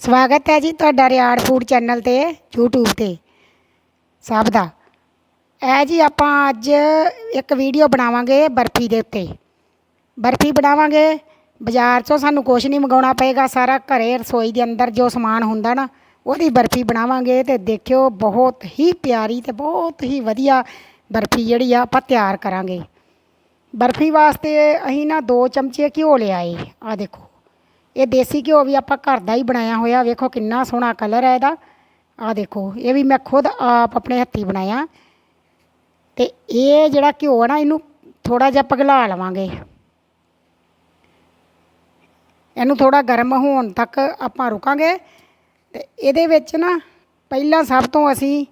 ਸਵਾਗਤ ਹੈ ਜੀ ਤੁਹਾਡਾ ਰਿਆੜ ਫੂਡ ਚੈਨਲ ਤੇ, YouTube ਤੇ, ਸਭ ਦਾ। ਇਹ ਜੀ ਆਪਾਂ ਅੱਜ ਇੱਕ ਵੀਡੀਓ ਬਣਾਵਾਂਗੇ ਬਰਫੀ ਦੇ ਉੱਤੇ। ਬਰਫੀ ਬਣਾਵਾਂਗੇ, ਬਾਜ਼ਾਰ 'ਚੋਂ ਸਾਨੂੰ ਕੁਛ ਨਹੀਂ ਮੰਗਾਉਣਾ ਪਏਗਾ, ਸਾਰਾ ਘਰੇ ਰਸੋਈ ਦੇ ਅੰਦਰ ਜੋ ਸਮਾਨ ਹੁੰਦਾ ਨਾ, ਉਹਦੀ ਬਰਫੀ ਬਣਾਵਾਂਗੇ ਤੇ ਦੇਖਿਓ ਬਹੁਤ ਹੀ ਪਿਆਰੀ ਤੇ ਬਹੁਤ ਹੀ ਵਧੀਆ ਬਰਫੀ ਜਿਹੜੀ ਆ ਆਪਾਂ ਤਿਆਰ ਕਰਾਂਗੇ। ਬਰਫੀ ਵਾਸਤੇ ਅਸੀਂ ਨਾ 2 ਚਮਚੇ ਘਿਓ ਲਿਆਏ ਆ ਦੇਖੋ। ਇਹ ਦੇਸੀ ਘਿਓ ਵੀ ਆਪਾਂ ਘਰ ਦਾ ਹੀ ਬਣਾਇਆ ਹੋਇਆ, ਵੇਖੋ ਕਿੰਨਾ ਸੋਹਣਾ ਕਲਰ ਹੈ ਇਹਦਾ। ਆ ਦੇਖੋ, ਇਹ ਵੀ ਮੈਂ ਖੁਦ ਆਪ ਆਪਣੇ ਹੱਥੀਂ ਬਣਾਇਆ। ਤੇ ਇਹ ਜਿਹੜਾ ਘਿਓ ਹੈ ਨਾ, ਇਹਨੂੰ ਥੋੜਾ ਜਿਹਾ ਪਗਲਾ ਲਵਾਂਗੇ। ਇਹਨੂੰ ਥੋੜਾ ਗਰਮ ਹੋਣ ਤੱਕ ਆਪਾਂ ਰੁਕਾਂਗੇ। ਤੇ ਇਹਦੇ ਵਿੱਚ ਨਾ, ਪਹਿਲਾਂ ਸਭ ਤੋਂ ਅਸੀਂ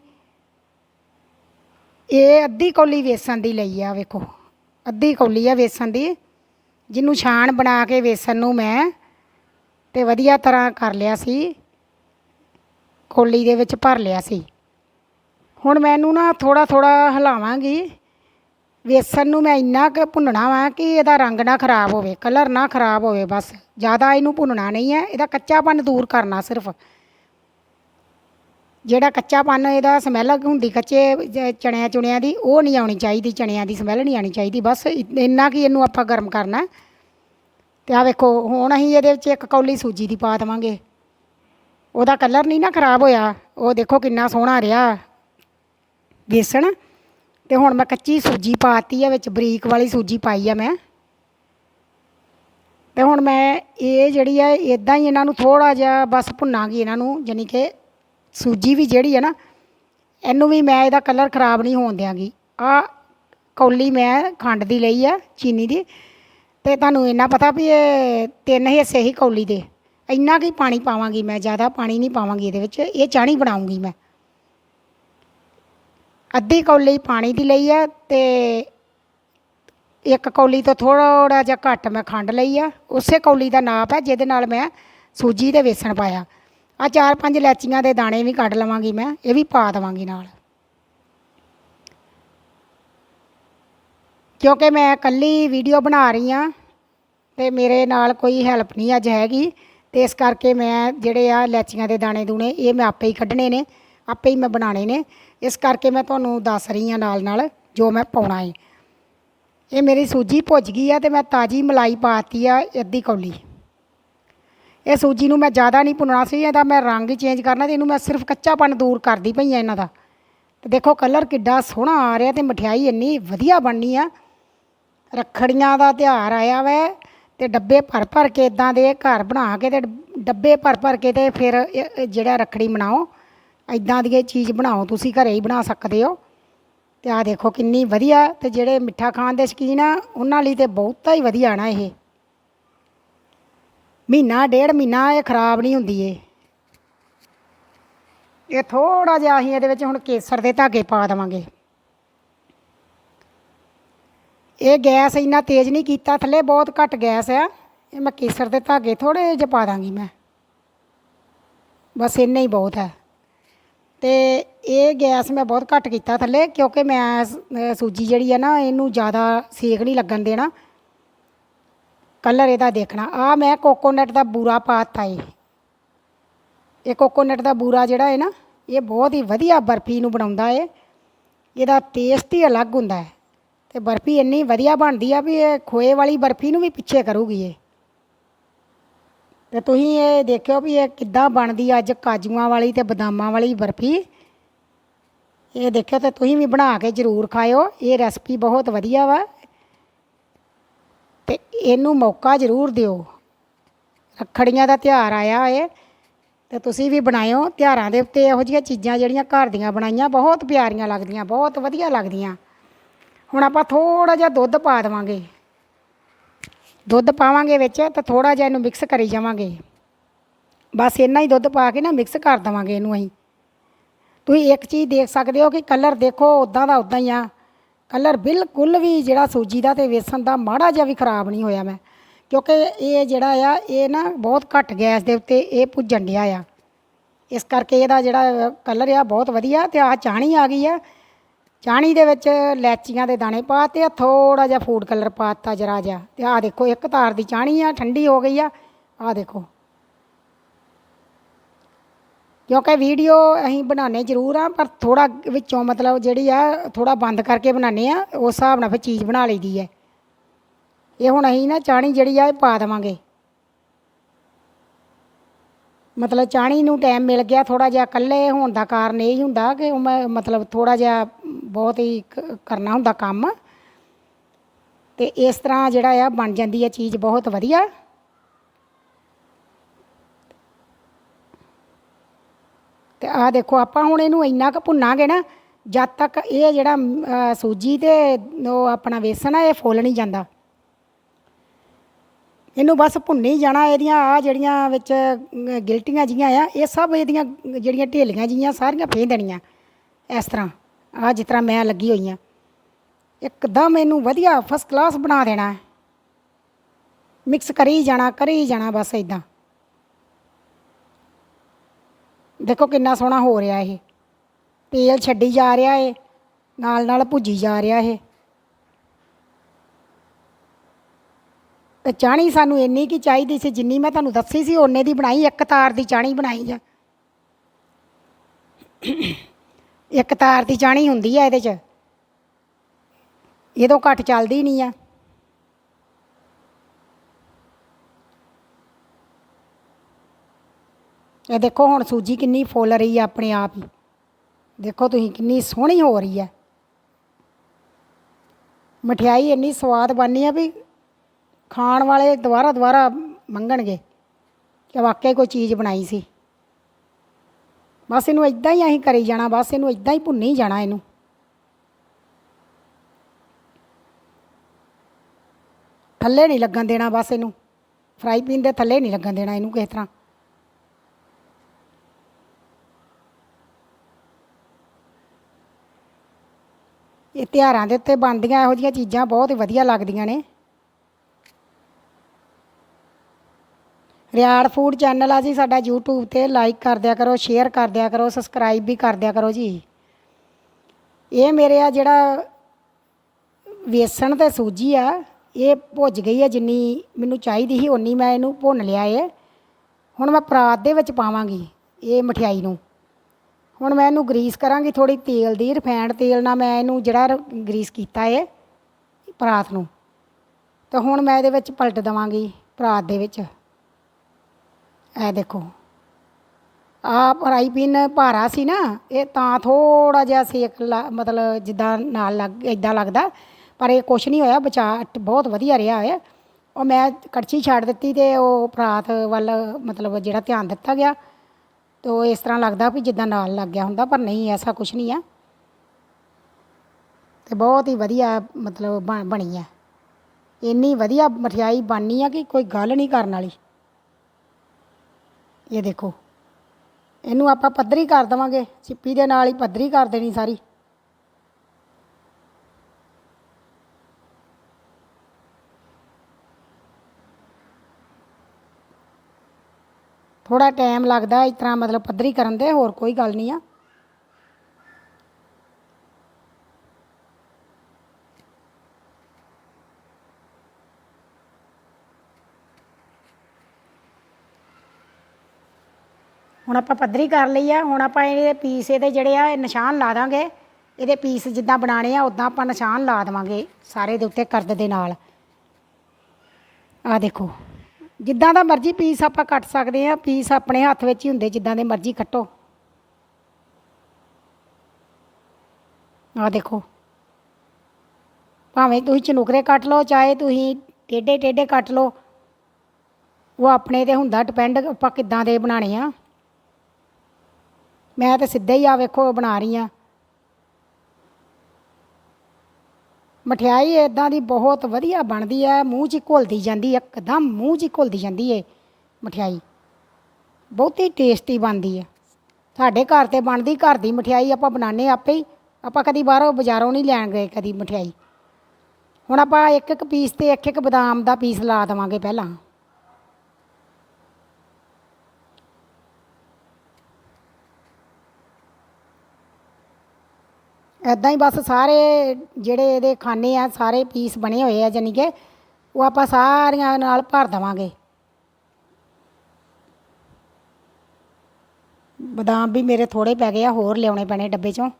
ਇਹ ਅੱਧੀ ਕੌਲੀ ਵੇਸਣ ਦੀ ਲਈ ਆ, ਵੇਖੋ। ਅੱਧੀ ਕੌਲੀ ਆ ਵੇਸਣ ਦੀ। ਜਿਹਨੂੰ ਛਾਣ ਬਣਾ ਕੇ ਵੇਸਣ ਨੂੰ ਮੈਂ ਤੇ ਵਧੀਆ ਤਰ੍ਹਾਂ ਕਰ ਲਿਆ ਸੀ। ਕੋਲੀ ਦੇ ਵਿੱਚ ਭਰ ਲਿਆ ਸੀ। ਹੁਣ ਮੈਨੂੰ ਨਾ ਥੋੜਾ ਥੋੜਾ ਹਿਲਾਵਾਂਗੀ। ਵੇਸਣ ਨੂੰ ਮੈਂ ਇੰਨਾ ਕੁ ਭੁੰਨਣਾ ਵਾ ਕਿ ਇਹਦਾ ਰੰਗ ਨਾ ਖਰਾਬ ਹੋਵੇ, ਕਲਰ ਨਾ ਖਰਾਬ ਹੋਵੇ ਬਸ। ਜ਼ਿਆਦਾ ਇਹਨੂੰ ਭੁੰਨਣਾ ਨਹੀਂ ਹੈ, ਇਹਦਾ ਕੱਚਾਪਨ ਦੂਰ ਕਰਨਾ ਸਿਰਫ। ਜਿਹੜਾ ਕੱਚਾਪਨ, ਇਹਦਾ ਸਮੈਲ ਹੁੰਦੀ ਕੱਚੇ ਜ- ਚਣਿਆਂ ਚੁਣਿਆਂ ਦੀ, ਉਹ ਨਹੀਂ ਆਉਣੀ ਚਾਹੀਦੀ, ਚਣਿਆਂ ਦੀ ਸਮੈਲ ਨਹੀਂ ਆਉਣੀ ਚਾਹੀਦੀ। ਬਸ ਇੰਨਾ ਕਿ ਇਹਨੂੰ ਆਪਾਂ ਗਰਮ ਕਰਨਾ। ਤੇ ਆ ਵੇਖੋ, ਹੁਣ ਅਸੀਂ ਇਹਦੇ ਵਿੱਚ ਇੱਕ ਕੌਲੀ ਸੂਜੀ ਦੀ ਪਾ ਦੇਵਾਂਗੇ। ਉਹਦਾ ਕਲਰ ਨਹੀਂ ਨਾ ਖਰਾਬ ਹੋਇਆ, ਉਹ ਦੇਖੋ ਕਿੰਨਾ ਸੋਹਣਾ ਰਿਹਾ। ਬੇਸਣ ਤੇ ਹੁਣ ਮੈਂ ਕੱਚੀ ਸੂਜੀ ਪਾਤੀ ਆ, ਵਿੱਚ ਬਰੀਕ ਵਾਲੀ ਸੂਜੀ ਪਾਈ ਆ ਮੈਂ। ਤੇ ਹੁਣ ਮੈਂ ਇਹ ਜਿਹੜੀ ਆ ਇਦਾਂ ਹੀ ਇਹਨਾਂ ਨੂੰ ਥੋੜਾ ਜਿਹਾ ਬਸ ਭੁੰਨਾਂਗੀ ਇਹਨਾਂ ਨੂੰ, ਜਾਣੀ ਕਿ ਸੂਜੀ ਵੀ ਜਿਹੜੀ ਹੈ ਨਾ, ਇਹਨੂੰ ਵੀ ਮੈਂ ਇਹਦਾ ਕਲਰ ਖਰਾਬ ਨਹੀਂ ਹੋਣ ਦਿਆਂਗੀ। ਆ ਕੌਲੀ ਮੈਂ ਖੰਡ ਦੀ ਲਈ ਆ, ਚੀਨੀ ਦੀ ਤੇ ਤੁਹਾਨੂੰ ਇੰਨਾ ਪਤਾ ਵੀ ਇਹ ਤਿੰਨ ਹਿੱਸੇ ਹੀ ਕੌਲੀ ਦੇ। ਇੰਨਾ ਕੀ ਪਾਣੀ ਪਾਵਾਂਗੀ ਮੈਂ, ਜ਼ਿਆਦਾ ਪਾਣੀ ਨਹੀਂ ਪਾਵਾਂਗੀ ਇਹਦੇ ਵਿੱਚ, ਇਹ ਚਾਣੀ ਬਣਾਉਂਗੀ ਮੈਂ। ਅੱਧੀ ਕੌਲੀ ਪਾਣੀ ਦੀ ਲਈ ਆ ਤੇ ਇੱਕ ਕੌਲੀ ਤੋਂ ਥੋੜਾ ਜਿਹਾ ਘੱਟ ਮੈਂ ਖੰਡ ਲਈ ਆ। ਉਸੇ ਕੌਲੀ ਦਾ ਨਾਪ ਹੈ ਜਿਹਦੇ ਨਾਲ ਮੈਂ ਸੂਜੀ ਤੇ ਵੇਸਣ ਪਾਇਆ। ਆ ਚਾਰ ਪੰਜ ਇਲਾਚੀਆਂ ਦੇ ਦਾਣੇ ਵੀ ਕੱਢ ਲਵਾਂਗੀ ਮੈਂ, ਇਹ ਵੀ ਪਾ ਦੇਵਾਂਗੀ ਨਾਲ। ਕਿਉਂਕਿ ਮੈਂ ਇਕੱਲੀ ਵੀਡੀਓ ਬਣਾ ਰਹੀ ਆ ਤੇ ਮੇਰੇ ਨਾਲ ਕੋਈ ਹੈਲਪ ਨਹੀਂ ਅੱਜ ਹੈਗੀ। ਤੇ ਇਸ ਕਰਕੇ ਮੈਂ ਜਿਹੜੇ ਆ ਲੈਚੀਆਂ ਦੇ ਦਾਣੇ ਦੂਣੇ ਇਹ ਮੈਂ ਆਪੇ ਹੀ ਕੱਢਣੇ ਨੇ, ਆਪੇ ਹੀ ਮੈਂ ਬਣਾਣੇ ਨੇ। ਇਸ ਕਰਕੇ ਮੈਂ ਤੁਹਾਨੂੰ ਦੱਸ ਰਹੀ ਆ ਨਾਲ ਨਾਲ ਜੋ ਮੈਂ ਪਾਉਣਾ ਹੈ ਇਹ ਮੇਰੀ ਸੂਜੀ ਭੁੱਜ ਗਈ ਆ ਤੇ ਮੈਂ ਤਾਜੀ ਮਲਾਈ ਪਾਤੀ ਆ ਅੱਧੀ ਕੌਲੀ। ਇਹ ਸੂਜੀ ਨੂੰ ਮੈਂ ਜ਼ਿਆਦਾ ਨਹੀਂ ਭੁੰਨਣਾ ਸੀ, ਇਹਦਾ ਮੈਂ ਰੰਗ ਚੇਂਜ ਕਰਨਾ ਤੇ ਇਹਨੂੰ ਮੈਂ ਸਿਰਫ ਕੱਚਾਪਨ ਦੂਰ ਕਰਦੀ ਪਈ ਆ ਇਹਨਾਂ ਦਾ। ਤੇ ਦੇਖੋ ਕਲਰ ਕਿੱਡਾ ਸੋਹਣਾ ਆ ਰਿਹਾ ਤੇ ਮਠਿਆਈ ਇੰਨੀ ਵਧੀਆ ਬਣਨੀ ਆ। ਰੱਖੜੀਆਂ ਦਾ ਤਿਉਹਾਰ ਆਇਆ ਵੈ। ਤੇ ਡੱਬੇ ਭਰ ਭਰ ਕੇ ਇਦਾਂ ਦੇ ਘਰ ਬਣਾ ਕੇ ਤੇ ਡੱਬੇ ਭਰ ਭਰ ਕੇ ਤੇ ਫਿਰ ਇਹ- ਜਿਹੜਾ ਰੱਖੜੀ ਮਨਾਓ ਇਦਾਂ ਦੀ ਇਹ ਚੀਜ਼ ਬਣਾਓ, ਤੁਸੀਂ ਘਰੇ ਹੀ ਬਣਾ ਸਕਦੇ ਹੋ। ਤੇ ਆ ਦੇਖੋ ਕਿੰਨੀ ਵਧੀਆ ਤੇ ਜਿਹੜੇ ਮਿੱਠਾ ਖਾਣ ਦੇ ਸ਼ੌਕੀਨ ਆ, ਉਹਨਾਂ ਲਈ ਤੇ ਬਹੁਤਾ ਹੀ ਵਧੀਆ ਨਾ ਇਹ। ਮਹੀਨਾ, ਡੇਢ ਮਹੀਨਾ ਇਹ ਖਰਾਬ ਨਹੀਂ ਹੁੰਦੀ ਇਹ। ਇਹ ਥੋੜਾ ਜਿਹਾ ਅਸੀਂ ਇਹਦੇ ਵਿੱਚ ਹੁਣ ਕੇਸਰ ਦੇ ਧਾਗੇ ਪਾ ਦੇਵਾਂਗੇ। ਇਹ ਗੈਸ ਇੰਨਾ ਤੇਜ਼ ਨਹੀਂ ਕੀਤਾ, ਥੱਲੇ ਬਹੁਤ ਘੱਟ ਗੈਸ ਆ। ਇਹ ਮੈਂ ਕੇਸਰ ਦੇ ਧਾਗੇ ਥੋੜੇ ਜਿਹੇ ਪਾ ਦਾਂਗੀ ਮੈਂ। ਬਸ ਇੰਨਾ ਹੀ ਬਹੁਤ ਹੈ। ਤੇ ਇਹ ਗੈਸ ਮੈਂ ਬਹੁਤ ਘੱਟ ਕੀਤਾ ਥੱਲੇ, ਕਿਉਂਕਿ ਮੈਂ ਸੂਜੀ ਜਿਹੜੀ ਹੈ ਨਾ, ਇਹਨੂੰ ਜ਼ਿਆਦਾ ਸੇਕ ਨਹੀਂ ਲੱਗਣ ਦੇਣਾ। ਕਲਰ ਇਹਦਾ ਦੇਖਣਾ। ਆ ਮੈਂ ਕੋਕੋਨਟ ਦਾ ਬੂਰਾ ਪਾਤਾ ਏ। ਇਹ ਕੋਕੋਨਟ ਦਾ ਬੂਰਾ ਜਿਹੜਾ ਹੈ ਨਾ, ਇਹ ਬਹੁਤ ਹੀ ਵਧੀਆ ਬਰਫੀ ਨੂੰ ਬਣਾਉਂਦਾ ਏ। ਇਹਦਾ ਟੇਸਟ ਹੀ ਅਲੱਗ ਹੁੰਦਾ ਹੈ ਤੇ ਬਰਫੀ ਇੰਨੀ ਵਧੀਆ ਬਣਦੀ ਆ ਵੀ ਇਹ ਖੋਏ ਵਾਲੀ ਬਰਫੀ ਨੂੰ ਵੀ ਪਿੱਛੇ ਕਰੂਗੀ ਇਹ। ਤੇ ਤੁਸੀਂ ਇਹ ਦੇਖਿਓ ਵੀ ਇਹ ਕਿੱਦਾਂ ਬਣਦੀ ਅੱਜ ਕਾਜੂਆਂ ਵਾਲੀ ਤੇ ਬਦਾਮਾਂ ਵਾਲੀ ਬਰਫੀ। ਇਹ ਦੇਖਿਓ ਤੇ ਤੁਸੀਂ ਵੀ ਬਣਾ ਕੇ ਜ਼ਰੂਰ ਖਾਇਓ, ਇਹ ਰੈਸਪੀ ਬਹੁਤ ਵਧੀਆ ਵਾ। ਤੇ ਇਹਨੂੰ ਮੌਕਾ ਜ਼ਰੂਰ ਦਿਓ। ਰੱਖੜੀਆਂ ਦਾ ਤਿਉਹਾਰ ਆਇਆ ਏ, ਤੇ ਤੁਸੀਂ ਵੀ ਬਣਾਇਓ। ਤਿਉਹਾਰਾਂ ਦੇ ਉੱਤੇ ਇਹੋ ਜਿਹੀਆਂ ਚੀਜ਼ਾਂ ਜਿਹੜੀਆਂ ਘਰ ਦੀਆਂ ਬਣਾਈਆਂ, ਬਹੁਤ ਪਿਆਰੀਆਂ ਲੱਗਦੀਆਂ, ਬਹੁਤ ਵਧੀਆ ਲੱਗਦੀਆਂ। ਹੁਣ ਆਪਾਂ ਥੋੜਾ ਜਿਹਾ ਦੁੱਧ ਪਾ ਦੇਵਾਂਗੇ। ਦੁੱਧ ਪਾਵਾਂਗੇ ਵਿੱਚ ਤਾਂ ਥੋੜਾ ਜਿਹਾ ਇਹਨੂੰ ਮਿਕਸ ਕਰੀ ਜਾਵਾਂਗੇ। ਬਸ ਇੰਨਾ ਹੀ ਦੁੱਧ ਪਾ ਕੇ ਨਾ ਮਿਕਸ ਕਰ ਦੇਵਾਂਗੇ ਇਹਨੂੰ ਅਸੀਂ। ਤੁਸੀਂ ਇੱਕ ਚੀਜ਼ ਦੇਖ ਸਕਦੇ ਹੋ ਕਿ ਕਲਰ ਦੇਖੋ ਉਦਾਂ ਦਾ ਉਦਾਂ ਹੀ ਆ। ਕਲਰ ਬਿਲਕੁਲ ਵੀ ਜਿਹੜਾ ਸੂਜੀ ਦਾ ਤੇ ਵੇਸਣ ਦਾ ਮਾੜਾ ਜਿਹਾ ਵੀ ਖਰਾਬ ਨਹੀਂ ਹੋਇਆ ਮੈਂ। ਕਿਉਂਕਿ ਇਹ ਜਿਹੜਾ ਆ, ਇਹ ਨਾ ਬਹੁਤ ਘੱਟ ਗੈਸ ਦੇ ਉੱਤੇ ਇਹ ਭੁੱਜਣ ਡਿਆ ਆ। ਇਸ ਕਰਕੇ ਇਹਦਾ ਜਿਹੜਾ ਕਲਰ ਆ ਬਹੁਤ ਵਧੀਆ ਤੇ ਆਹ ਚਾਣੀ ਆ ਗਈ ਆ। ਚਾਣੀ ਦੇ ਵਿੱਚ ਲੈਚੀਆਂ ਦੇ ਦਾਣੇ ਪਾਤੇ ਆ ਥੋੜਾ ਜਿਹਾ ਫੂਡ ਕਲਰ ਪਾਤਾ ਜਰਾ ਜਿਹਾ। ਤੇ ਆਹ ਦੇਖੋ, ਇੱਕ ਤਾਰ ਦੀ ਚਾਣੀ ਆ, ਠੰਡੀ ਹੋ ਗਈ ਆ। ਆਹ ਦੇਖੋ। ਕਿਉਂਕਿ ਵੀਡੀਓ ਅਸੀਂ ਬਣਾਉਂਦੇ ਜ਼ਰੂਰ ਆ, ਪਰ ਥੋੜਾ ਵਿੱਚੋਂ ਮਤਲਬ ਜਿਹੜੀ ਆ ਥੋੜਾ ਬੰਦ ਕਰਕੇ ਬਣਾਉਂਦੇ ਆ, ਉਸ ਹਿਸਾਬ ਨਾਲ ਫਿਰ ਚੀਜ਼ ਬਣਾ ਲਈਦੀ ਹੈ। ਇਹ ਹੁਣ ਅਸੀਂ ਨਾ ਚਾਣੀ ਜਿਹੜੀ ਆ, ਇਹ ਪਾ ਦੇਵਾਂਗੇ। ਮਤਲਬ ਚਾਣੀ ਨੂੰ ਟਾਈਮ ਮਿਲ ਗਿਆ ਥੋੜਾ ਜਿਹਾ ਇਕੱਲੇ ਹੋਣ ਦਾ ਕਾਰਨ ਇਹ ਹੀ ਹੁੰਦਾ ਕਿ ਉਹ ਮੈਂ, ਮਤਲਬ ਥੋੜਾ ਜਿਹਾ ਬਹੁਤ ਹੀ ਕਰਨਾ ਹੁੰਦਾ ਕੰਮ। ਤੇ ਇਸ ਤਰ੍ਹਾਂ ਜਿਹੜਾ ਆ ਬਣ ਜਾਂਦੀ ਹੈ ਚੀਜ਼ ਬਹੁਤ ਵਧੀਆ। ਤੇ ਆਹ ਦੇਖੋ, ਆਪਾਂ ਹੁਣ ਇਹਨੂੰ ਇੰਨਾ ਕੁ ਭੁੰਨਾਂਗੇ ਨਾ, ਜਦ ਤੱਕ ਇਹ ਜਿਹੜਾ ਸੂਜੀ ਤੇ ਉਹ ਆਪਣਾ ਵੇਸਣ ਆ, ਇਹ ਫੁੱਲ ਨਹੀਂ ਜਾਂਦਾ। ਇਹਨੂੰ ਬਸ ਭੁੰਨੀ ਜਾਣਾ, ਇਹਦੀਆਂ ਆ ਜਿਹੜੀਆਂ ਵਿੱਚ ਗਿਲਟੀਆਂ ਜੀਆਂ ਆ, ਇਹ ਸਭ ਇਹਦੀਆਂ ਜਿਹੜੀਆਂ ਢੇਲੀਆਂ ਜੀਆਂ, ਸਾਰੀਆਂ ਫੇਂ ਦੇਣੀਆਂ, ਇਸ ਤਰ੍ਹਾਂ। ਆ ਜਿਸ ਤਰ੍ਹਾਂ ਮੈਂ ਲੱਗੀ ਹੋਈ ਆ। ਇੱਕਦਮ ਇਹਨੂੰ ਵਧੀਆ ਫਸਟ ਕਲਾਸ ਬਣਾ ਦੇਣਾ ਮਿਕਸ ਕਰੀ ਜਾਣਾ ਕਰੀ ਜਾਣਾ ਬਸ ਇਦਾਂ ਦੇਖੋ ਕਿੰਨਾ ਸੋਹਣਾ ਹੋ ਰਿਹਾ ਇਹ। ਤੇਲ ਛੱਡੀ ਜਾ ਰਿਹਾ ਏ, ਨਾਲ ਨਾਲ ਭੁੱਜੀ ਜਾ ਰਿਹਾ ਇਹ। ਤੇ ਚਾਣੀ ਸਾਨੂੰ ਇੰਨੀ ਕੀ ਚਾਹੀਦੀ ਸੀ, ਜਿੰਨੀ ਮੈਂ ਤੁਹਾਨੂੰ ਦੱਸੀ ਸੀ ਓਨੇ ਦੀ ਬਣਾਈ, ਇੱਕ ਤਾਰ ਦੀ ਚਾਣੀ ਬਣਾਈ ਆ। ਇੱਕ ਤਾਰ ਦੀ ਚਾਣੀ ਹੁੰਦੀ ਆ ਇਹਦੇ 'ਚ। ਇਹਦੋਂ ਘੱਟ ਚੱਲਦੀ ਨਹੀਂ ਆ। ਇਹ ਦੇਖੋ ਹੁਣ ਸੂਜੀ ਕਿੰਨੀ ਫੁੱਲ ਰਹੀ ਆ ਆਪਣੇ ਆਪ ਹੀ। ਦੇਖੋ ਤੁਸੀਂ ਕਿੰਨੀ ਸੋਹਣੀ ਹੋ ਰਹੀ ਹੈ ਮਠਿਆਈ ਇੰਨੀ ਸਵਾਦ ਬਣਨੀ ਆ ਵੀ ਖਾਣ ਵਾਲੇ ਦੁਬਾਰਾ ਦੁਬਾਰਾ ਮੰਗਣਗੇ। ਕਿ ਵਾਕਿਆ ਕੋਈ ਚੀਜ਼ ਬਣਾਈ ਸੀ। ਬਸ ਇਹਨੂੰ ਇਦਾਂ ਹੀ ਅਸੀਂ ਕਰੀ ਜਾਣਾ, ਬਸ ਇਹਨੂੰ ਇਦਾਂ ਹੀ ਭੁੰਨੀ ਜਾਣਾ ਇਹਨੂੰ। ਥੱਲੇ ਨਹੀਂ ਲੱਗਣ ਦੇਣਾ ਬਸ ਇਹਨੂੰ। ਫਰਾਈ ਪੈਨ ਦੇ ਥੱਲੇ ਨਹੀਂ ਲੱਗਣ ਦੇਣਾ ਇਹਨੂੰ ਕਿਸੇ ਤਰ੍ਹਾਂ। ਇਹ ਤਿਉਹਾਰਾਂ ਦੇ ਉੱਤੇ ਬਣਦੀਆਂ ਇਹੋ ਜਿਹੀਆਂ ਚੀਜ਼ਾਂ ਬਹੁਤ ਵਧੀਆ ਲੱਗਦੀਆਂ ਨੇ। ਰਿਆੜ ਫੂਡ ਚੈਨਲ ਆ ਜੀ, ਸਾਡਾ YouTube ਤੇ ਲਾਈਕ ਕਰ ਦਿਆ ਕਰੋ ਸ਼ੇਅਰ ਕਰ ਦਿਆ ਕਰੋ ਸਬਸਕ੍ਰਾਈਬ ਵੀ ਕਰ ਦਿਆ ਕਰੋ ਜੀ। ਇਹ ਮੇਰੇ ਆ ਜਿਹੜਾ ਵੇਸਣ ਤੇ ਸੂਜੀ ਆ, ਇਹ ਭੁੱਜ ਗਈ ਹੈ ਜਿੰਨੀ ਮੈਨੂੰ ਚਾਹੀਦੀ ਸੀ ਉਨੀ ਮੈਂ ਇਹਨੂੰ ਭੁੰਨ ਲਿਆ ਏ। ਹੁਣ ਮੈਂ ਪਰਾਤ ਦੇ ਵਿੱਚ ਪਾਵਾਂਗੀ ਇਹ ਮਠਿਆਈ ਨੂੰ। ਹੁਣ ਮੈਂ ਇਹਨੂੰ ਗਰੀਸ ਕਰਾਂਗੀ ਥੋੜੀ ਤੇਲ ਦੀ ਰਿਫਾਈਨਡ ਤੇਲ ਨਾਲ ਮੈਂ ਇਹਨੂੰ ਜਿਹੜਾ ਗਰੀਸ ਕੀਤਾ ਏ, ਪਰਾਤ ਨੂੰ। ਤਾਂ ਹੁਣ ਮੈਂ ਇਹਦੇ ਵਿੱਚ ਪਲਟ ਦਵਾਂਗੀ ਪਰਾਤ ਦੇ ਵਿੱਚ। ਇਹ ਦੇਖੋ। ਆ ਫਰਾਈ ਪੈਨ ਭਾਰਾ ਸੀ ਨਾ, ਇਹ ਤਾਂ ਥੋੜਾ ਜਿਹਾ ਸੇਕ ਲਾ- ਮਤਲਬ ਜਿੱਦਾਂ ਨਾਲ ਲੱਗ ਇਦਾਂ ਲੱਗਦਾ। ਪਰ ਇਹ ਕੁਛ ਨਹੀਂ ਹੋਇਆ, ਬਚਾ, ਬਹੁਤ ਵਧੀਆ ਰਿਹਾ ਹੈ ਉਹ ਮੈਂ ਕੜਛੀ ਛੱਡ ਦਿੱਤੀ ਤੇ ਉਹ ਪਰਾਤ ਵੱਲ, ਮਤਲਬ ਜਿਹੜਾ ਧਿਆਨ ਦਿੱਤਾ ਗਿਆ। ਤੇ ਉਹ ਇਸ ਤਰ੍ਹਾਂ ਲੱਗਦਾ ਵੀ ਜਿੱਦਾਂ ਨਾਲ ਲੱਗ ਗਿਆ ਹੁੰਦਾ, ਪਰ ਨਹੀਂ, ਐਸਾ ਕੁਛ ਨਹੀਂ ਆ। ਤੇ ਬਹੁਤ ਹੀ ਵਧੀਆ, ਮਤਲਬ ਬਣ- ਬਣੀ ਆ। ਇੰਨੀ ਵਧੀਆ ਮਠਿਆਈ ਬਣਨੀ ਆ ਕਿ ਕੋਈ ਗੱਲ ਨਹੀਂ ਕਰਨ ਵਾਲੀ। ਇਹ ਦੇਖੋ। ਇਹਨੂੰ ਆਪਾਂ ਪੱਧਰੀ ਕਰ ਦੇਵਾਂਗੇ। ਚਿੱਪੀ ਦੇ ਨਾਲ ਹੀ ਪੱਧਰੀ ਕਰ ਦੇਣੀ ਸਾਰੀ। ਥੋੜਾ ਟਾਈਮ ਲੱਗਦਾ ਇਸ ਤਰ੍ਹਾਂ ਮਤਲਬ ਪੱਧਰੀ ਕਰਨ ਦੇ, ਹੋਰ ਕੋਈ ਗੱਲ ਨਹੀਂ ਆ। ਹੁਣ ਆਪਾਂ ਪੱਧਰੀ ਕਰ ਲਈ ਆ, ਹੁਣ ਆਪਾਂ ਇਹਦੇ ਪੀਸ ਇਹਦੇ ਜਿਹੜੇ ਆ, ਇਹ ਨਿਸ਼ਾਨ ਲਾ ਦਾਂਗੇ। ਇਹਦੇ ਪੀਸ ਜਿੱਦਾਂ ਬਣਾਣੇ ਆ ਉਦਾਂ ਆਪਾਂ ਨਿਸ਼ਾਨ ਲਾ ਦੇਵਾਂਗੇ ਸਾਰੇ ਦੇ ਉੱਤੇ ਕਰਦ ਦੇ ਨਾਲ। ਆ ਦੇਖੋ, ਜਿੱਦਾਂ ਦਾ ਮਰਜ਼ੀ ਪੀਸ ਆਪਾਂ ਕੱਟ ਸਕਦੇ ਆ ਪੀਸ ਆਪਣੇ ਹੱਥ ਵਿੱਚ ਹੀ ਹੁੰਦੇ, ਜਿੱਦਾਂ ਦੇ ਮਰਜ਼ੀ ਕੱਟੋ। ਆ ਦੇਖੋ, ਭਾਵੇਂ ਤੁਸੀਂ ਚਨੁਕਰੇ ਕੱਟ ਲਓ, ਚਾਹੇ ਤੁਸੀਂ ਟੇਢੇ ਟੇਢੇ ਕੱਟ ਲਓ, ਉਹ ਆਪਣੇ ਤੇ ਹੁੰਦਾ ਡਿਪੈਂਡ ਆਪਾਂ ਕਿੱਦਾਂ ਦੇ ਬਣਾਣੇ ਆ। ਮੈਂ ਤਾਂ ਸਿੱਧਾ ਹੀ ਆ ਵੇਖੋ ਬਣਾ ਰਹੀ ਆ। ਮਠਿਆਈ ਇਦਾਂ ਦੀ ਬਹੁਤ ਵਧੀਆ ਬਣਦੀ ਹੈ ਮੂੰਹ 'ਚ ਘੁਲਦੀ ਜਾਂਦੀ ਇੱਕਦਮ ਮੂੰਹ 'ਚ ਹੀ ਘੁਲਦੀ ਜਾਂਦੀ ਹੈ ਮਠਿਆਈ। ਬਹੁਤੀ ਟੇਸਟੀ ਬਣਦੀ ਹੈ ਸਾਡੇ ਘਰ ਤੇ ਬਣਦੀ, ਘਰ ਦੀ ਮਠਿਆਈ ਆਪਾਂ ਬਣਾਉਂਦੇ ਆਪੇ ਹੀ। ਆਪਾਂ ਕਦੀ ਬਾਹਰੋਂ ਬਾਜ਼ਾਰੋਂ ਨਹੀਂ ਲੈਣ ਗਏ ਕਦੀ ਮਠਿਆਈ। ਹੁਣ ਆਪਾਂ ਇੱਕ ਇੱਕ ਪੀਸ ਤੇ ਇੱਕ ਇੱਕ ਬਦਾਮ ਦਾ ਪੀਸ ਲਾ ਦੇਵਾਂਗੇ ਪਹਿਲਾਂ। ਐਦਾਂ ਹੀ ਬਸ ਸਾਰੇ ਜਿਹੜੇ ਇਹਦੇ ਖਾਨੇ ਆ, ਸਾਰੇ ਪੀਸ ਬਣੇ ਹੋਏ ਆ ਜਾਨੀ ਕਿ, ਉਹ ਆਪਾਂ ਸਾਰੀਆਂ ਨਾਲ ਭਰ ਦੇਵਾਂਗੇ। ਬਦਾਮ ਵੀ ਮੇਰੇ ਥੋੜੇ ਪੈ ਗਏ ਆ, ਹੋਰ ਲਿਆਉਣੇ ਪੈਣੇ ਡੱਬੇ ਚੋਂ।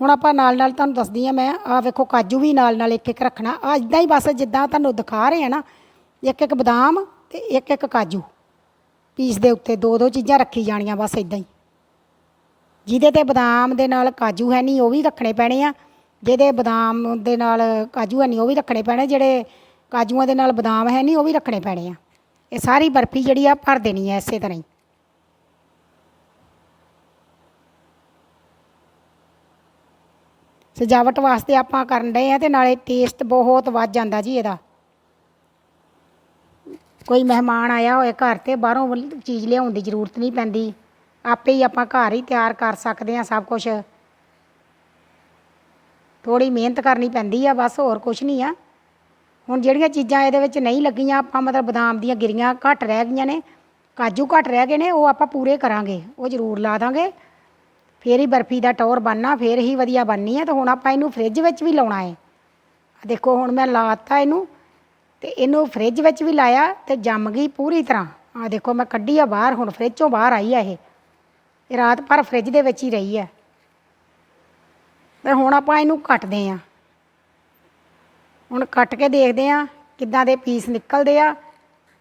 ਹੁਣ ਆਪਾਂ ਨਾਲ ਨਾਲ ਤੁਹਾਨੂੰ ਦੱਸਦੀ ਆ ਮੈਂ ਆ ਵੇਖੋ ਕਾਜੂ ਵੀ ਨਾਲ ਨਾਲ ਇੱਕ ਇੱਕ ਰੱਖਣਾ। ਆ ਇਦਾਂ ਹੀ ਬਸ ਜਿੱਦਾਂ ਤੁਹਾਨੂੰ ਦਿਖਾ ਰਹੇ ਆ ਨਾ ਇੱਕ ਇੱਕ ਬਦਾਮ ਤੇ ਇੱਕ ਇੱਕ ਕਾਜੂ। ਪੀਸ ਦੇ ਉੱਤੇ ਦੋ ਦੋ ਚੀਜ਼ਾਂ ਰੱਖੀ ਜਾਣੀਆਂ ਬਸ ਇਦਾਂ ਹੀ। ਜਿਹਦੇ ਤੇ ਬਦਾਮ ਦੇ ਨਾਲ ਕਾਜੂ ਹੈ ਨਹੀਂ, ਉਹ ਵੀ ਰੱਖਣੇ ਪੈਣੇ ਆ। ਜਿਹਦੇ ਬਦਾਮ ਦੇ ਨਾਲ ਕਾਜੂ ਹੈ ਨਹੀਂ, ਉਹ ਵੀ ਰੱਖਣੇ ਪੈਣੇ। ਜਿਹੜੇ ਕਾਜੂਆਂ ਦੇ ਨਾਲ ਬਦਾਮ ਹੈ ਨਹੀਂ, ਉਹ ਵੀ ਰੱਖਣੇ ਪੈਣੇ ਆ। ਇਹ ਸਾਰੀ ਬਰਫੀ ਜਿਹੜੀ ਆ, ਭਰ ਦੇਣੀ ਹੈ ਇਸੇ ਤਰ੍ਹਾਂ ਹੀ। ਸਜਾਵਟ ਵਾਸਤੇ ਆਪਾਂ ਕਰਨ ਡਏ ਆ ਤੇ ਨਾਲੇ ਟੇਸਟ ਬਹੁਤ ਵੱਧ ਜਾਂਦਾ ਜੀ ਇਹਦਾ। ਕੋਈ ਮਹਿਮਾਨ ਆਇਆ ਹੋਏ ਘਰ ਤੇ, ਬਾਹਰੋਂ ਚੀਜ਼ ਲਿਆਉਣ ਦੀ ਜ਼ਰੂਰਤ ਨਹੀਂ ਪੈਂਦੀ। ਆਪੇ ਹੀ ਆਪਾਂ ਘਰ ਹੀ ਤਿਆਰ ਕਰ ਸਕਦੇ ਆ ਸਭ ਕੁਝ ਥੋੜੀ ਮਿਹਨਤ ਕਰਨੀ ਪੈਂਦੀ ਆ, ਬਸ ਹੋਰ ਕੁਝ ਨਹੀਂ ਆ। ਹੁਣ ਜਿਹੜੀਆਂ ਚੀਜ਼ਾਂ ਇਹਦੇ ਵਿੱਚ ਨਹੀਂ ਲੱਗੀਆਂ, ਆਪਾਂ ਮਤਲਬ ਬਦਾਮ ਦੀਆਂ ਗਿਰੀਆਂ ਘੱਟ ਰਹਿ ਗਈਆਂ ਨੇ, ਕਾਜੂ ਘੱਟ ਰਹਿ ਗਏ ਨੇ, ਉਹ ਆਪਾਂ ਪੂਰੇ ਕਰਾਂਗੇ, ਉਹ ਜ਼ਰੂਰ ਲਾ ਦਾਂਗੇ। ਫੇਰ ਹੀ ਬਰਫੀ ਦਾ ਟੌਰ ਬਣਨਾ, ਫੇਰ ਹੀ ਵਧੀਆ ਬਣਨੀ ਹੈ ਤੇ ਹੁਣ ਆਪਾਂ ਇਹਨੂੰ ਫ੍ਰਿਜ ਵਿੱਚ ਵੀ ਲਾਉਣਾ ਹੈ ਦੇਖੋ, ਹੁਣ ਮੈਂ ਲਾਤਾ ਇਹਨੂੰ, ਤੇ ਇਹਨੂੰ ਫ੍ਰਿਜ ਵਿੱਚ ਵੀ ਲਾਇਆ, ਤੇ ਜੰਮ ਗਈ ਪੂਰੀ ਤਰ੍ਹਾਂ। ਆ ਦੇਖੋ, ਮੈਂ ਕੱਢੀ ਆ ਬਾਹਰ, ਹੁਣ ਫ੍ਰਿਜ ਚੋਂ ਬਾਹਰ ਆਈ ਆ ਇਹ। ਇਹ ਰਾਤ ਭਰ ਫ੍ਰਿਜ ਦੇ ਵਿੱਚ ਹੀ ਰਹੀ ਹੈ। ਤੇ ਹੁਣ ਆਪਾਂ ਇਹਨੂੰ ਕੱਟਦੇ ਆ ਹੁਣ ਕੱਟ ਕੇ ਦੇਖਦੇ ਆ ਕਿੱਦਾਂ ਦੇ ਪੀਸ ਨਿਕਲਦੇ ਆ।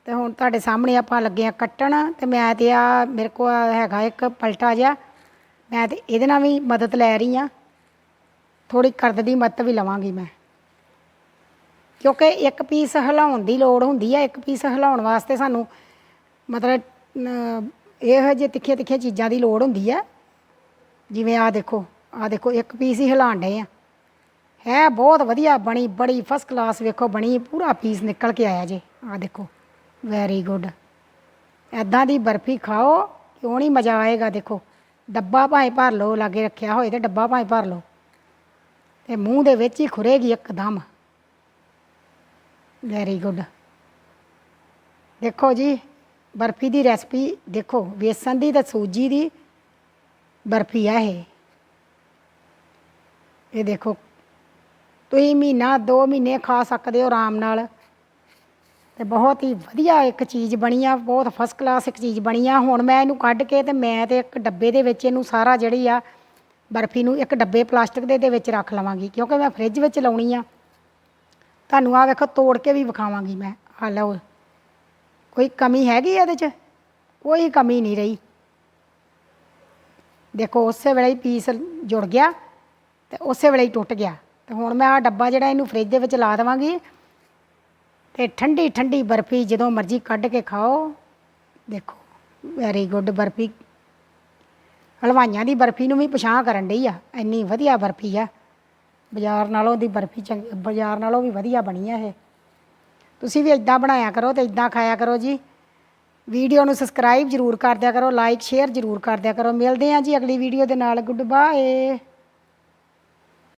ਤੇ ਹੁਣ ਤੁਹਾਡੇ ਸਾਹਮਣੇ ਆਪਾਂ ਲੱਗੇ ਆ ਕੱਟਣ ਤੇ ਮੈਂ ਤੇ ਆ ਮੇਰੇ ਕੋਲ ਹੈਗਾ ਇੱਕ ਪਲਟਾ ਜਿਹਾ। ਮੈਂ ਤੇ ਇਹਦੇ ਨਾਲ ਵੀ ਮਦਦ ਲੈ ਰਹੀ ਆ ਥੋੜੀ ਕਰਦ ਦੀ ਮਦਦ ਵੀ ਲਵਾਂਗੀ ਮੈਂ। ਕਿਉਂਕਿ ਇੱਕ ਪੀਸ ਹਿਲਾਉਣ ਦੀ ਲੋੜ ਹੁੰਦੀ ਆ। ਇੱਕ ਪੀਸ ਹਿਲਾਉਣ ਵਾਸਤੇ ਸਾਨੂੰ ਮਤਲਬ ਇਹੋ ਜਿਹੇ ਤਿੱਖੇ ਤਿੱਖੇ ਚੀਜ਼ਾਂ ਦੀ ਲੋੜ ਹੁੰਦੀ ਹੈ ਜਿਵੇਂ ਆ ਦੇਖੋ ਆ ਦੇਖੋ, ਇੱਕ ਪੀਸ ਹੀ ਹਿਲਾਣ ਡਏ ਆ। ਹੈ ਬਹੁਤ ਵਧੀਆ ਬਣੀ, ਬੜੀ ਫਸਟ ਕਲਾਸ ਵੇਖੋ, ਬਣੀ, ਪੂਰਾ ਪੀਸ ਨਿਕਲ ਕੇ ਆਇਆ ਜੇ। ਆ ਦੇਖੋ ਵੈਰੀ ਗੁੱਡ ਐਦਾਂ ਦੀ ਬਰਫੀ ਖਾਓ, ਕਿਉਂ ਨਹੀਂ ਮਜ਼ਾ ਆਏਗਾ ਦੇਖੋ। ਡੱਬਾ ਭਾਵੇਂ ਭਰ ਲਓ, ਲਾਗੇ ਰੱਖਿਆ ਹੋਏ ਤੇ ਡੱਬਾ ਭਾਵੇਂ ਭਰ ਲਓ। ਤੇ ਮੂੰਹ ਦੇ ਵਿੱਚ ਹੀ ਖੁਰੇਗੀ ਇੱਕਦਮ। ਵੈਰੀ ਗੁੱਡ ਦੇਖੋ ਜੀ ਬਰਫੀ ਦੀ ਰੈਸਪੀ ਦੇਖੋ, ਵੇਸਣ ਦੀ ਤੇ ਸੂਜੀ ਦੀ ਬਰਫੀ ਆ ਇਹ। ਇਹ ਦੇਖੋ, ਤੁਸੀਂ ਮਹੀਨਾ 2 ਮਹੀਨੇ ਖਾ ਸਕਦੇ ਹੋ ਆਰਾਮ ਨਾਲ। ਤੇ ਬਹੁਤ ਹੀ ਵਧੀਆ ਇੱਕ ਚੀਜ਼ ਬਣੀ ਆ, ਬਹੁਤ ਫਸਟ ਕਲਾਸ ਇੱਕ ਚੀਜ਼ ਬਣੀ ਆ। ਹੁਣ ਮੈਂ ਇਹਨੂੰ ਕੱਢ ਕੇ ਤੇ ਮੈਂ ਤੇ ਇੱਕ ਡੱਬੇ ਦੇ ਵਿੱਚ ਇਹਨੂੰ ਸਾਰਾ ਜਿਹੜੀ ਆ ਬਰਫੀ ਨੂੰ ਇੱਕ ਡੱਬੇ ਪਲਾਸਟਿਕ ਦੇ ਦੇ ਵਿੱਚ ਰੱਖ ਲਵਾਂਗੀ, ਕਿਉਂਕਿ ਮੈਂ ਫ੍ਰਿਜ ਵਿੱਚ ਲਾਉਣੀ ਆ। ਤੁਹਾਨੂੰ ਆ ਵੇਖੋ, ਤੋੜ ਕੇ ਵੀ ਵਿਖਾਵਾਂਗੀ ਮੈਂ। ਆ ਲਓ। ਕੋਈ ਕਮੀ ਹੈਗੀ ਇਹਦੇ 'ਚ? ਕੋਈ ਕਮੀ ਨਹੀਂ ਰਹੀ। ਦੇਖੋ, ਉਸੇ ਵੇਲੇ ਹੀ ਪੀਸ ਜੁੜ ਗਿਆ ਤੇ ਉਸੇ ਵੇਲੇ ਹੀ ਟੁੱਟ ਗਿਆ। ਤੇ ਹੁਣ ਮੈਂ ਆ ਡੱਬਾ ਜਿਹੜਾ ਇਹਨੂੰ ਫ੍ਰਿਜ ਦੇ ਵਿੱਚ ਲਾ ਦੇਵਾਂਗੀ ਤੇ ਠੰਡੀ ਠੰਡੀ ਬਰਫੀ ਜਦੋਂ ਮਰਜ਼ੀ ਕੱਢ ਕੇ ਖਾਓ। ਦੇਖੋ ਵੈਰੀ ਗੁੱਡ ਬਰਫੀ। ਹਲਵਾਈਆਂ ਦੀ ਬਰਫੀ ਨੂੰ ਵੀ ਪਛਾਣ ਕਰਨ ਡਈ ਆ। ਇੰਨੀ ਵਧੀਆ ਬਰਫੀ ਆ। ਬਾਜ਼ਾਰ ਨਾਲੋਂ ਦੀ ਬਰਫੀ ਚੰਗੀ, ਬਾਜ਼ਾਰ ਨਾਲੋਂ ਵੀ ਵਧੀਆ ਬਣੀ ਆ ਇਹ। ਤੁਸੀਂ ਵੀ ਇਦਾਂ ਬਣਾਇਆ ਕਰੋ ਤੇ ਇਦਾਂ ਖਾਇਆ ਕਰੋ ਜੀ। ਵੀਡੀਓ ਨੂੰ ਸਬਸਕ੍ਰਾਈਬ ਜ਼ਰੂਰ ਕਰ ਦਿਆ ਕਰੋ ਲਾਈਕ ਸ਼ੇਅਰ ਜ਼ਰੂਰ ਕਰ ਦਿਆ ਕਰੋ। ਮਿਲਦੇ ਹਾਂ ਜੀ ਅਗਲੀ ਵੀਡੀਓ ਦੇ ਨਾਲ। Good bye